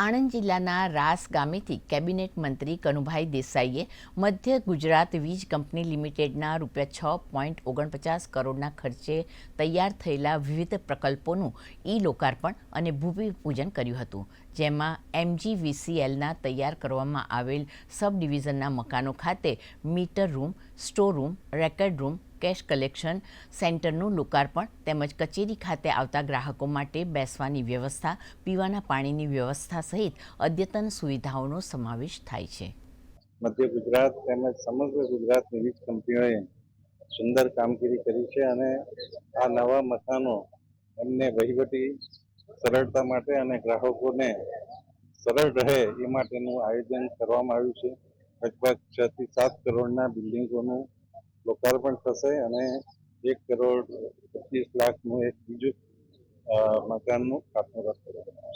આણંદ જિલ્લાના રાસ ગામેથી કેબિનેટ મંત્રી કનુભાઈ દેસાઈએ મધ્ય ગુજરાત વીજ કંપની લિમિટેડના રૂપિયા છ પોઈન્ટ ઓગણપચાસ કરોડના ખર્ચે તૈયાર થયેલા વિવિધ પ્રકલ્પોનું ઈ લોકાર્પણ અને ભૂમિપૂજન કર્યું હતું, જેમાં એમજીવીસીએલના તૈયાર કરવામાં આવેલ સબ ડિવિઝનના મકાનો ખાતે meter room, store room record room cash collection સેન્ટરનું લોકાર્પણ તેમજ કચેરી ખાતે આવતા ગ્રાહકો માટે બેસવાની વ્યવસ્થા, પીવાના પાણીની વ્યવસ્થા સહિત અદ્યતન સુવિધાઓનો સમાવેશ થાય છે. મધ્ય ગુજરાત તેમજ સમગ્ર ગુજરાતની વીજ કંપનીઓએ સુંદર કામગીરી કરી છે અને આ નવા મકાનો એમને વહીવટી સરળતા માટે અને ગ્રાહકોને સરળ રહે એ માટેનું આયોજન કરવામાં આવ્યું છે. લગભગ છ થી સાત કરોડના બિલ્ડિંગોનું લોકાર્પણ થશે અને એક કરોડ પચીસ લાખનું એક બીજું મકાનનું ખાતમુહૂર્ત કરવામાં